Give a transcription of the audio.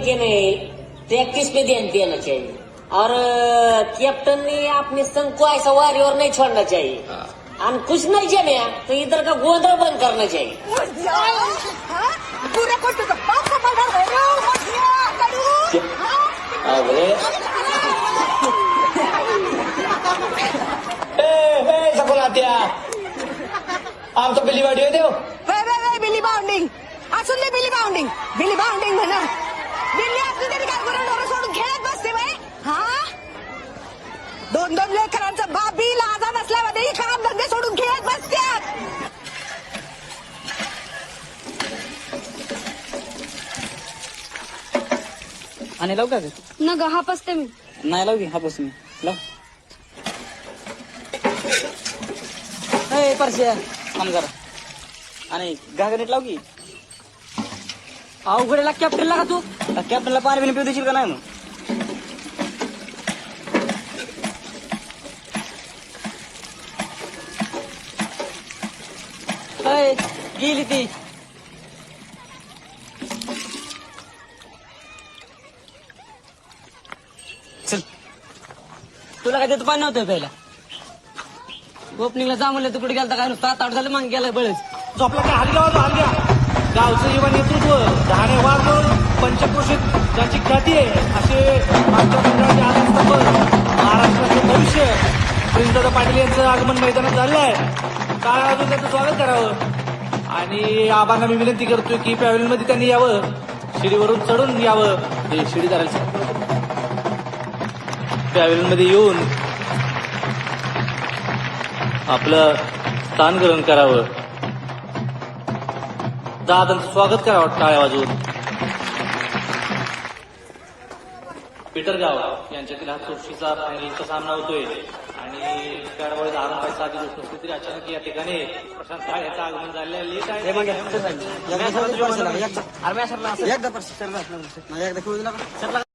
तरीके में प्रैक्टिस पे ध्यान देना चाहिए। और कैप्टन ने अपने संघ को ऐसा वारी और नहीं छोड़ना चाहिए। हम कुछ नहीं जमे तो इधर का गोदर बंद करना चाहिए। आप तो बिल्ली बाउंडिंग। बिल्ली बाउंडिंग। बिल्ली बाउंडिंग म्हणा बिल्ली असली तरी काय सोडून खेळत बसते बाई? हा? दोन दोन लेकरांचा बाबी लाजा नसल्यामध्ये ही काम धंदे सोडून खेळत बसत्यात. आणि लावू का ग? न ग हा पसते मी. नाही लावू की हापूस मी. लाव. ए परश्या थांब जरा. आणि घागरीत लाव की? अवघडला कॅप्टनला का तू? कॅप्टनला पाणी बिणी पिऊ देशील का नाही मग? अय, गेली ती. चल. तुला काय त्याचं पाणी नव्हतं पहिला ओपनिंगला जा म्हणलं तू कुठे गेलता काय नुसतं सात आठ झालं मग गेलं बळच. झोपला काय? हल्ली गावाचा हल्ली गावचं युवा नेतृत्व धाणे वाघ पंचक्रोशीत ज्याची ख्याती आहे असे आमच्या मंडळाचे आनंदस्तंभ महाराष्ट्राचे भविष्य. प्रिन्सदादा पाटील यांचं आगमन मैदानात झालं आहे. काळ अजून त्यांचं स्वागत करावं. आणि आबांना मी विनंती करतोय की पॅव्हलियनमध्ये त्यांनी यावं. शिडीवरून चढून यावं. हे शिडीदाराचं धरायचं येऊन आपलं स्थान ग्रहण करावं. दादांचं स्वागत करावं टाळ्या वाजवून पीटर गाव यांच्यातील हा चोरशीचा फायनलचा सामना होतोय आणि खेळाडू आरंभाची साधी गोष्ट असली तरी अचानक या ठिकाणी प्रशांत काळ याचं आगमन झालेलं आहे लेट आहे